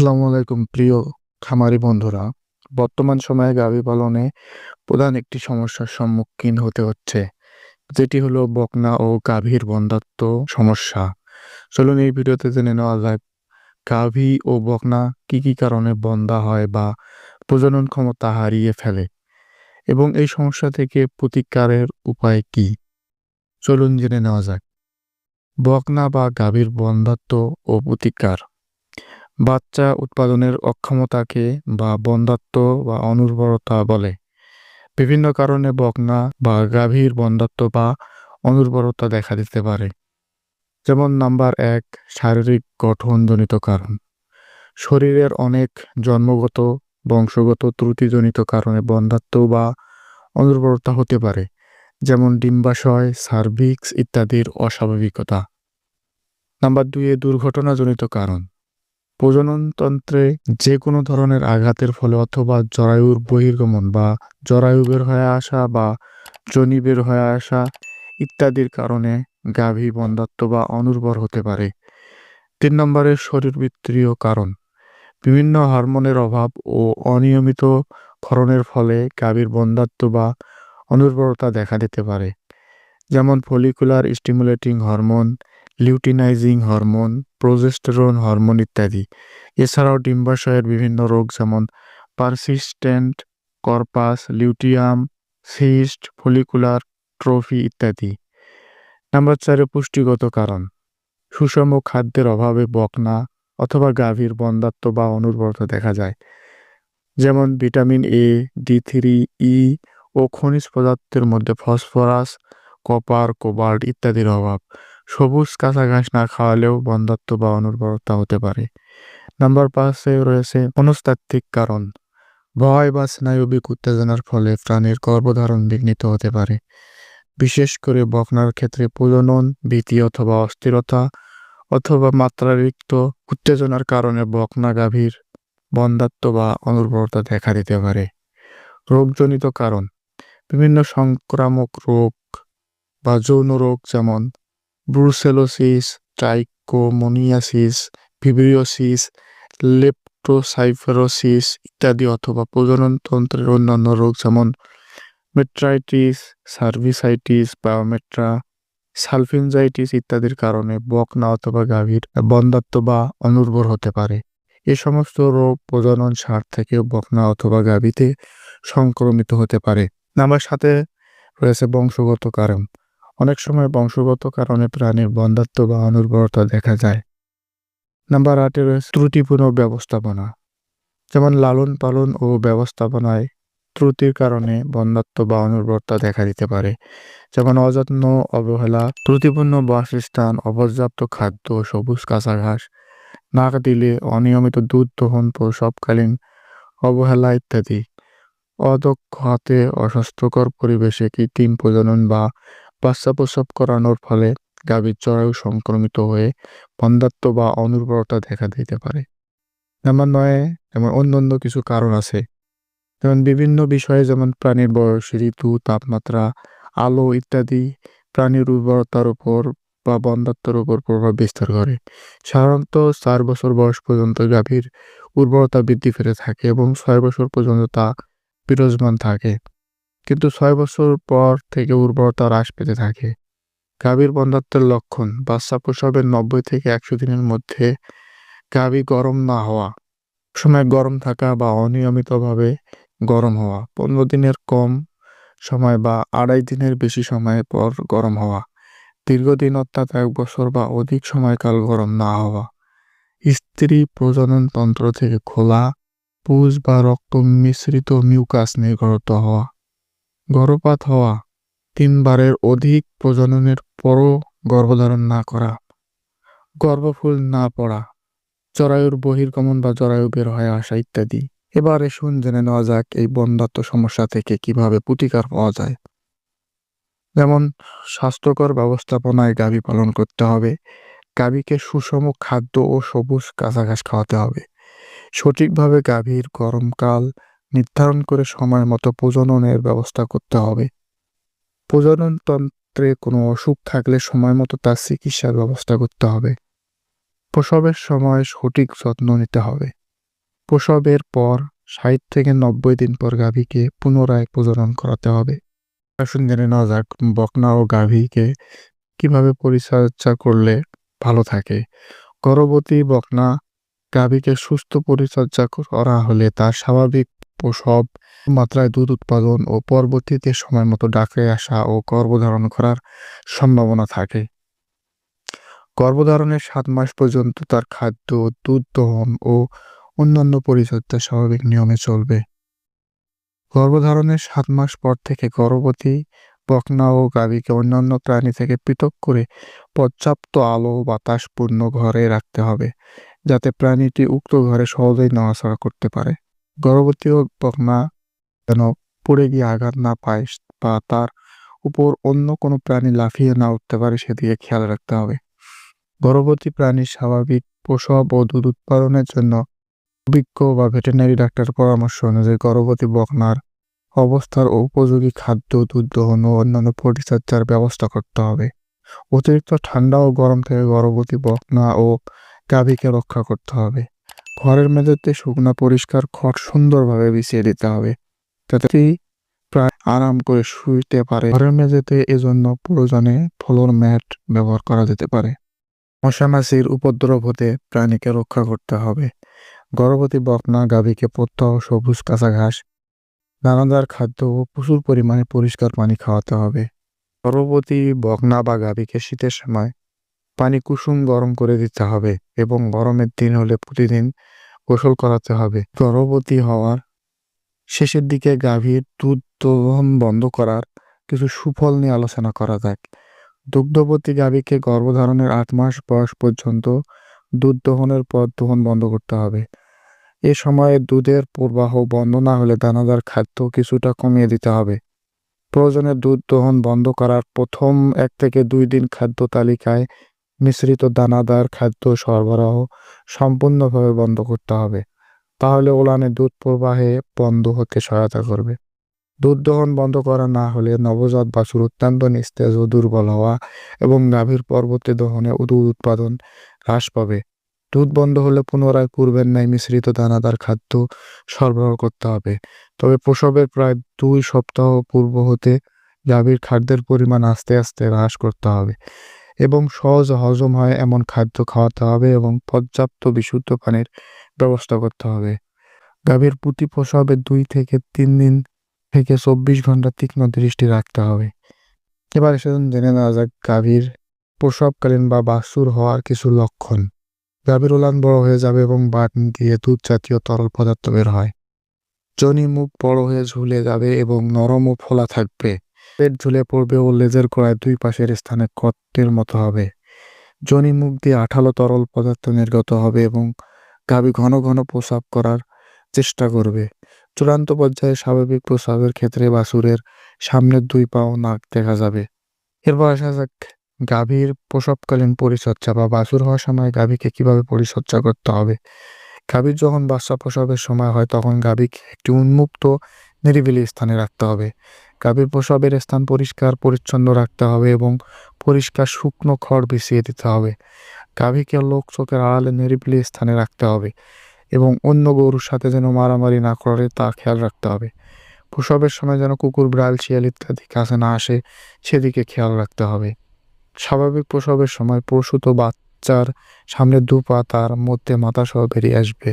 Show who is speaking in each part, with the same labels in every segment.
Speaker 1: আসসালামু আলাইকুম, প্রিয় খামারি বন্ধুরা। বর্তমান সময়ে গাভী পালনে প্রধান একটি সমস্যার সম্মুখীন হতে হচ্ছে, যেটি হলো বকনা ও গাভীর বন্ধাত্ম সমস্যা। চলুন এই ভিডিওতে জেনে নেওয়া যায়, গাভী ও বকনা কি কি কারণে বন্ধা হয় বা প্রজনন ক্ষমতা হারিয়ে ফেলে, এবং এই সমস্যা থেকে প্রতিকারের উপায় কি? চলুন জেনে নেওয়া যাক। বকনা বা গাভীর বন্ধাত্ব ও প্রতিকার। বাচ্চা উৎপাদনের অক্ষমতাকে বা বন্ধাত্ব বা অনুর্বরতা বলে। বিভিন্ন কারণে বকনা বা গাভীর বন্ধাত্ব বা অনুর্বরতা দেখা দিতে পারে। যেমন নাম্বার এক, শারীরিক গঠনজনিত কারণ। শরীরের অনেক জন্মগত, বংশগত ত্রুটিজনিত কারণে বন্ধাত্ব বা অনুর্বরতা হতে পারে, যেমন ডিম্বাশয়, সার্ভিক্স ইত্যাদির অস্বাভাবিকতা। নাম্বার দুইয়ে দুর্ঘটনাজনিত কারণ। প্রজননতন্ত্রে যে কোনো ধরনের আঘাতের ফলে অথবা জরায়ুর বহির্গমন বা জরায়ু বের হয়ে আসা বা জনি বের হয়ে আসা ইত্যাদির কারণে গাভী বন্ধাত্ব বা অনুর্বর হতে পারে। তিন নম্বরে শরীরবৃত্তীয় কারণ। বিভিন্ন হরমোনের অভাব ও অনিয়মিত ক্ষরণের ফলে গাভীর বন্ধাত্ব বা অনুর্বরতা দেখা দিতে পারে। যেমন follicular stimulating hormone luteinising hormone progesterone hormone ইত্যাদি। এছাড়াও ডিম্বাশয়ের বিভিন্ন রোগ যেমন persistent corpus luteum cyst follicular atrophy ইত্যাদি। নাম্বার চারে পুষ্টিগত কারণ। সুষম খাদ্যের অভাবে বকনা অথবা গাভীর বন্ধাত্ব বা অনুর্বরতা দেখা যায়। যেমন vitamin A D three E ও খনিজ পদার্থের মধ্যে ফসফরাস, কপার, কোবাল্ট ইত্যাদির অভাব। সবুজ কাঁচা ঘাস না খাওয়ালেও বন্ধাত্ম বা অনুর্বরতা হতে পারে। নাম্বার পাঁচে রয়েছে মনস্তাত্ত্বিক কারণ। ভয় বা স্নায়বিক উত্তেজনার ফলে প্রাণীর গর্ভধারণ বিঘ্নিত হতে পারে। বিশেষ করে বকনার ক্ষেত্রে প্রজনন, ভীতি অথবা অস্থিরতা অথবা মাত্রারিক্ত উত্তেজনার কারণে বকনা গাভীর বন্ধাত্ম বা অনুর্বরতা দেখা দিতে পারে। রোগজনিত কারণ। বিভিন্ন সংক্রামক রোগ বা যৌন রোগ যেমন ব্রুসেলোসিস ট্রাইকোমোনিয়াসিস ভিব্রিওসিস লেপ্টোসাইফেরোসিস ইত্যাদি অথবা প্রজননতন্ত্রের অন্যান্য রোগ যেমন মেট্রাইটিস সার্ভিসাইটিস বায়োমেট্রা সালফিনজাইটিস ইত্যাদির কারণে বকনা অথবা গাভীর বন্ধাত্ব বা অনুর্বর হতে পারে। এ সমস্ত রোগ প্রজনন সার থেকে বকনা অথবা গাভীতে সংক্রমিত হতে পারে। নাম্বার সাথে রয়েছে বংশগত কারণ। অনেক সময় বংশগত কারণে প্রাণীর বন্ধাত্ম বা অনুর্বরতা দেখা যায়। নাম্বার আটে ত্রুটিপূর্ণ ব্যবস্থাপনা। যেমন লালন পালন ও ব্যবস্থাপনায় ত্রুটির কারণে বন্ধাত্ব বা অনুর্বরতা দেখা দিতে পারে। যেমন অযত্ন, অবহেলা, ত্রুটিপূর্ণ বাসস্থান, অপর্যাপ্ত খাদ্য, সবুজ কাঁচা ঘাস না দিলে অনিয়মিত দুধ দহন, প্রসবকালীন অবহেলা ইত্যাদি। অদক্ষ হাতে অস্বাস্থ্যকর পরিবেশে কৃত্রিম প্রজনন বা বাচ্চা প্রসব করানোর ফলে গাভীর জরায়ু সংক্রমিত হয়ে বন্ধাত্ম বা অনুর্বরতা দেখা দিতে পারে। নাম্বার নয়, যেমন অন্যান্য কিছু কারণ আছে। যেমন বিভিন্ন বিষয়ে যেমন প্রাণীর বয়স, ঋতু, তাপমাত্রা, আলো ইত্যাদি প্রাণীর উর্বরতার উপর বা বন্ধাত্বের উপর প্রভাব বিস্তার করে। সাধারণত চার বছর বয়স পর্যন্ত গাভীর উর্বরতা বৃদ্ধি পেতে থাকে এবং ছয় বছর পর্যন্ত তা বিরাজমান থাকে। কিন্তু ছয় বছর পর থেকে উর্বরতা হ্রাস পেতে থাকে। গাভীর বন্ধাত্মের লক্ষণ, বাচ্চা প্রসবের নব্বই থেকে একশো দিনের মধ্যে গাভী গরম না হওয়া, সময় গরম থাকা বা অনিয়মিতভাবে গরম হওয়া, পনেরো দিনের কম সময় বা আড়াই দিনের বেশি সময় পর গরম হওয়া, দীর্ঘদিন অর্থাৎ এক বছর বা অধিক সময়কাল গরম না হওয়া, স্ত্রী প্রজনন তন্ত্র থেকে খোলা, পুষ বা রক্ত মিশ্রিত মিউকাস নির্গত হওয়া। গর্ভপাত হওয়া তিনবারের অধিক প্রজননের পরও গর্ভধারণ না করা, গর্ভফুল না পড়া, জরায়ুর বহির্গমন বা জরায়ু বের হয়ে আসা ইত্যাদি। এবারে শুন জেনে নেওয়া যাক এই বন্ধাত্ম সমস্যা থেকে কীভাবে প্রতিকার পাওয়া যায়। যেমন, স্বাস্থ্যকর ব্যবস্থাপনায় গাভী পালন করতে হবে, গাভীকে সুষম খাদ্য ও সবুজ কাঁচা ঘাস খাওয়াতে হবে, সঠিকভাবে গাভীর গরমকাল নির্ধারণ করে সময় মতো প্রজননের ব্যবস্থা করতে হবে। প্রজননতন্ত্রে কোনো অসুখ থাকলে সময় মতো তার চিকিৎসার ব্যবস্থা করতে হবে। প্রসবের সময় সঠিক যত্ন নিতে হবে। প্রসবের পর ষাট থেকে নব্বই দিন পর গাভীকে পুনরায় প্রজনন করাতে হবে। আসুন জেনে নেওয়া যাক বকনা ও গাভীকে কীভাবে পরিচর্যা করলে ভালো থাকে। গর্ভবতী বকনা গাভীকে সুস্থ পরিচর্যা করা হলে তার স্বাভাবিক প্রসব মাত্রায় দুধ উৎপাদন ও পরবর্তীতে সময় মতো ডাকে আসা ও গর্ভধারণ করার সম্ভাবনা থাকে। গর্ভধারণের সাত মাস পর্যন্ত তার খাদ্য, দুধ দহন ও অন্যান্য পরিচর্যা স্বাভাবিক নিয়মে চলবে। গর্ভধারণের সাত মাস পর থেকে গর্ভবতী বকনা ও গাভীকে অন্যান্য প্রাণী থেকে পৃথক করে পর্যাপ্ত আলো বাতাসপূর্ণ ঘরে রাখতে হবে, যাতে প্রাণীটি উক্ত ঘরে সহজেই নড়াচড়া করতে পারে। গর্ভবতী ও বকনা যেন পড়ে গিয়ে আঘাত না পায় বা তার উপর অন্য কোনো প্রাণী লাফিয়ে না উঠতে পারে সেদিকে খেয়াল রাখতে হবে। গর্ভবতী প্রাণীর স্বাভাবিক প্রসব ও দুধ উৎপাদনের জন্য অভিজ্ঞ বা ভেটেরিনারি ডাক্তার পরামর্শ অনুযায়ী গর্ভবতী বকনার অবস্থার উপযোগী খাদ্য, দুধ, দহন ও অন্যান্য পরিচর্যার ব্যবস্থা করতে হবে। অতিরিক্ত ঠান্ডা ও গরম থেকে গর্ভবতী বকনা ও গাভীকে রক্ষা করতে হবে। ঘরের মেঝেতে শুকনা পরিষ্কার খড় সুন্দরভাবে বিছিয়ে দিতে হবে। যাতে প্রায় আরাম করে শুইতে পারে। ঘরের মেঝেতে এজন্য প্রয়োজনে ফলোর ম্যাট ব্যবহার করা যেতে পারে। মশামাছির উপদ্রব হতে প্রাণীকে রক্ষা করতে হবে। গর্ভবতী বকনা গাভীকে প্রত্যহ সবুজ কাঁচা ঘাস, দানাদার খাদ্য ও প্রচুর পরিমাণে পরিষ্কার পানি খাওয়াতে হবে। গর্ভবতী বকনা বা গাভীকে শীতের সময় পানি কুসুম গরম করে দিতে হবে এবং গরমের দিন হলে প্রতিদিন গোসল করাতে হবে। গর্ভবতী হওয়ার শেষের দিকে গাভীর দুধ দোহন বন্ধ করার কিছু সুফল নিয়ে আলোচনা করা যাক। দুগ্ধবতী গাভীকে গর্ভধারণের আট মাস বয়স পর্যন্ত দুধ দহনের পর দহন বন্ধ করতে হবে। এ সময়ে দুধের প্রবাহ বন্ধ না হলে দানাদার খাদ্য কিছুটা কমিয়ে দিতে হবে। প্রয়োজনে দুধ দহন বন্ধ করার প্রথম এক থেকে দুই দিন খাদ্য তালিকায় মিশ্রিত দানাদার খাদ্য সরবরাহ সম্পূর্ণভাবে বন্ধ করতে হবে। তাহলে ওলানে দুধ প্রবাহে বন্ধ হতে সহায়তা করবে। দুধ দহন বন্ধ করা না হলে নবজাত বাছুর অত্যন্ত নিস্তেজ ও দুর্বল হওয়া এবং গাভীর পরবর্তী দহনে দুধ উৎপাদন হ্রাস পাবে। দুধ বন্ধ হলে পুনরায় পূর্বের ন্যায় মিশ্রিত দানাদার খাদ্য সরবরাহ করতে হবে। তবে প্রসবের প্রায় দুই সপ্তাহ পূর্ব হতে গাভীর খাদ্যের পরিমাণ আস্তে আস্তে হ্রাস করতে হবে। এবং সহজ হজম হয় এমন খাদ্য খাওয়াতে হবে এবং পর্যাপ্ত বিশুদ্ধ পানির ব্যবস্থা করতে হবে। গাভীর প্রতি প্রসবের দুই থেকে তিন দিন থেকে চব্বিশ ঘণ্টা তীক্ষ্ণ দৃষ্টি রাখতে হবে। এবার সেদিন জেনে নেওয়া যাক গাভীর প্রসবকালীন বা বাসুর হওয়ার কিছু লক্ষণ। গাভীর উলান বড় হয়ে যাবে এবং বাট দিয়ে দুধ জাতীয় তরল পদার্থ বের হয়। জনি মুখ বড় হয়ে ঝুলে যাবে এবং নরম ও ফোলা থাকবে। পেট ঝুলে পড়বে ও লেজের গোড়ায় দুই পাশের স্থানে কত্তের মতো হবে। জনি মুখ দিয়ে আঠালো তরল পদার্থ নির্গত হবে এবং গাভী ঘন ঘন প্রসাব করার চেষ্টা করবে। চূড়ান্ত পর্যায়ে স্বাভাবিক প্রসাবের ক্ষেত্রে বাছুরের সামনের দুই পা ও নাক দেখা যাবে। এরপর আসা যাক গাভীর প্রসবকালীন পরিচর্যা বা বাছুর হওয়ার সময় গাভীকে কীভাবে পরিচর্যা করতে হবে। গাভীর যখন বাচ্চা প্রসবের সময় হয়, তখন গাভীকে একটি উন্মুক্ত নিরিবিলি স্থানে রাখতে হবে। গাভীর প্রসবের স্থান পরিষ্কার, পরিচ্ছন্ন রাখতে হবে এবং পরিষ্কার শুকনো খড় বিছিয়ে দিতে হবে। গাভীকে লোক চোখের আড়ালে নিরিবিলি স্থানে রাখতে হবে এবং অন্য গরুর সাথে যেন মারামারি না করে তা খেয়াল রাখতে হবে। প্রসবের সময় যেন কুকুর, বিড়াল, শিয়াল ইত্যাদি কাছে না আসে, সেদিকে খেয়াল রাখতে হবে। স্বাভাবিক প্রসবের সময় প্রসূত বাচ্চার সামনের দু পা তার মধ্যে মাথা সহ বেরিয়ে আসবে।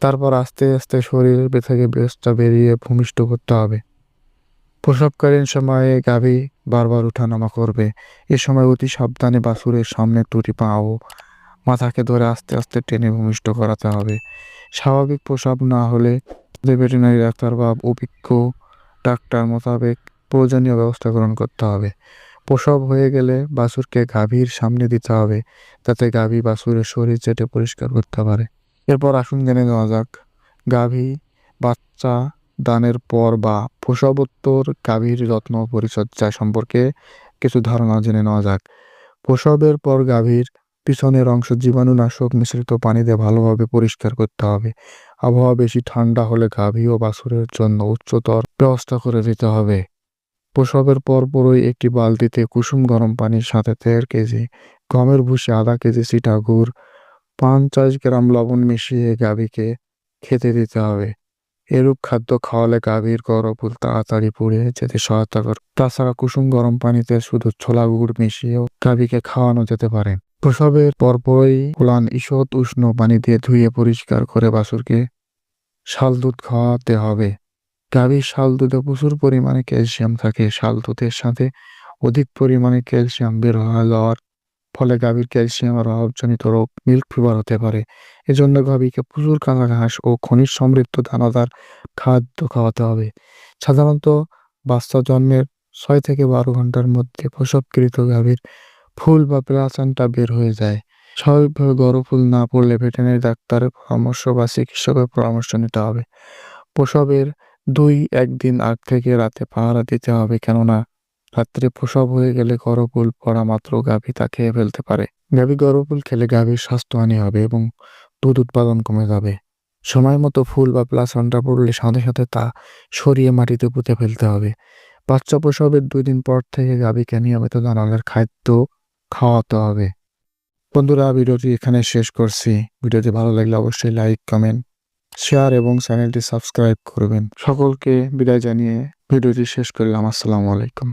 Speaker 1: তারপর আস্তে আস্তে শরীর থেকে বেশটা বেরিয়ে ভূমিষ্ঠ করতে হবে। প্রসবকালীন সময়ে গাভী বারবার উঠানামা করবে। এ সময় অতি সাবধানে বাছুরের সামনে দুটি পা ও মাথাকে ধরে আস্তে আস্তে টেনে ভূমিষ্ঠ করাতে হবে। স্বাভাবিক প্রসব না হলে ভেটেরিনারি ডাক্তার বা অভিজ্ঞ ডাক্তার মোতাবেক প্রয়োজনীয় ব্যবস্থা গ্রহণ করতে হবে। প্রসব হয়ে গেলে বাছুরকে গাভীর সামনে দিতে হবে, যাতে গাভী বাছুরের শরীর চেটে পরিষ্কার করতে পারে। এরপর আসুন জেনে নেওয়া যাক, গাভী বাচ্চা দানের পর বা প্রসবোত্তর গাভীর যত্ন পরিচর্যা সম্পর্কে কিছু ধারণা জেনে নেওয়া যাক। প্রসবের পর গাভীর পিছনের অংশ জীবাণুনাশক মিশ্রিত পানি দিয়ে ভালোভাবে পরিষ্কার করতে হবে। আবহাওয়া বেশি ঠান্ডা হলে গাভী ও বাছুরের জন্য উচ্চতর ব্যবস্থা করে দিতে হবে। প্রসবের পরপরই একটি বালতিতে কুসুম গরম পানির সাথে দেড় কেজি, গমের ভুসি আধা কেজি সিটা গুড় পঞ্চাশ গ্রাম লবণ মিশিয়ে গাভীকে খেতে দিতে হবে। এরূপ খাদ্য খাওয়ালে গাভীর গর্ভফুল তাড়াতাড়ি পুড়ে যেতে সহায়তা করে। তাছাড়া কুসুম গরম পানিতে শুধু ছোলা গুড় মিশিয়েও গাভীকে খাওয়ানো যেতে পারে। প্রসবের পরপরই পোলান ঈষৎ উষ্ণ পানি দিয়ে ধুয়ে পরিষ্কার করে বাছুরকে শাল দুধ খাওয়াতে হবে। গাভীর শাল দুধে প্রচুর পরিমাণে ক্যালসিয়াম থাকে। শাল দুধের সাথে অধিক পরিমাণে ক্যালসিয়াম বের যাওয়ার ফলে গাভীর ক্যালসিয়ামের অভাবজনিত রোগ মিল্ক ফিভার হতে পারে। এজন্য গাভীকে প্রচুর কাঁচা ঘাস ও খনিজ সমৃদ্ধ দানাদার খাদ্য খাওয়াতে হবে। সাধারণত বাচ্চা জন্মের ছয় থেকে বারো ঘণ্টার মধ্যে প্রসবকৃত গাভীর ফুল বা প্লাসেন্টা বের হয়ে যায়। স্বাভাবিকভাবে গর্ভফুল না পড়লে ভেটেরিনারি ডাক্তারের পরামর্শ বা চিকিৎসকের পরামর্শ নিতে হবে। প্রসবের দুই একদিন আগ থেকে রাতে পাহারা দিতে হবে কেননা রাত্রে প্রসব হয়ে গেলে গর্ভফুল পড়া মাত্র গাভী তা খেয়ে ফেলতে পারে। গাভী গর্ভফুল খেলে গাভীর স্বাস্থ্যহানি হবে এবং দুধ উৎপাদন কমে যাবে। সময় মতো ফুল বা প্লাসন্টা পড়লে সাথে সাথে তা সরিয়ে মাটিতে পুঁতে ফেলতে হবে। বাচ্চা প্রসবের দুই দিন পর থেকে গাভীকে নিয়মিত দানাদার খাদ্য খাওয়াতে হবে। বন্ধুরা, ভিডিওটি এখানে শেষ করছি। ভিডিওটি ভালো লাগলে অবশ্যই লাইক, কমেন্ট, শেয়ার এবং চ্যানেলটি সাবস্ক্রাইব করবেন। সকলকে বিদায় জানিয়ে ভিডিওটি শেষ করলাম। আসসালামু আলাইকুম।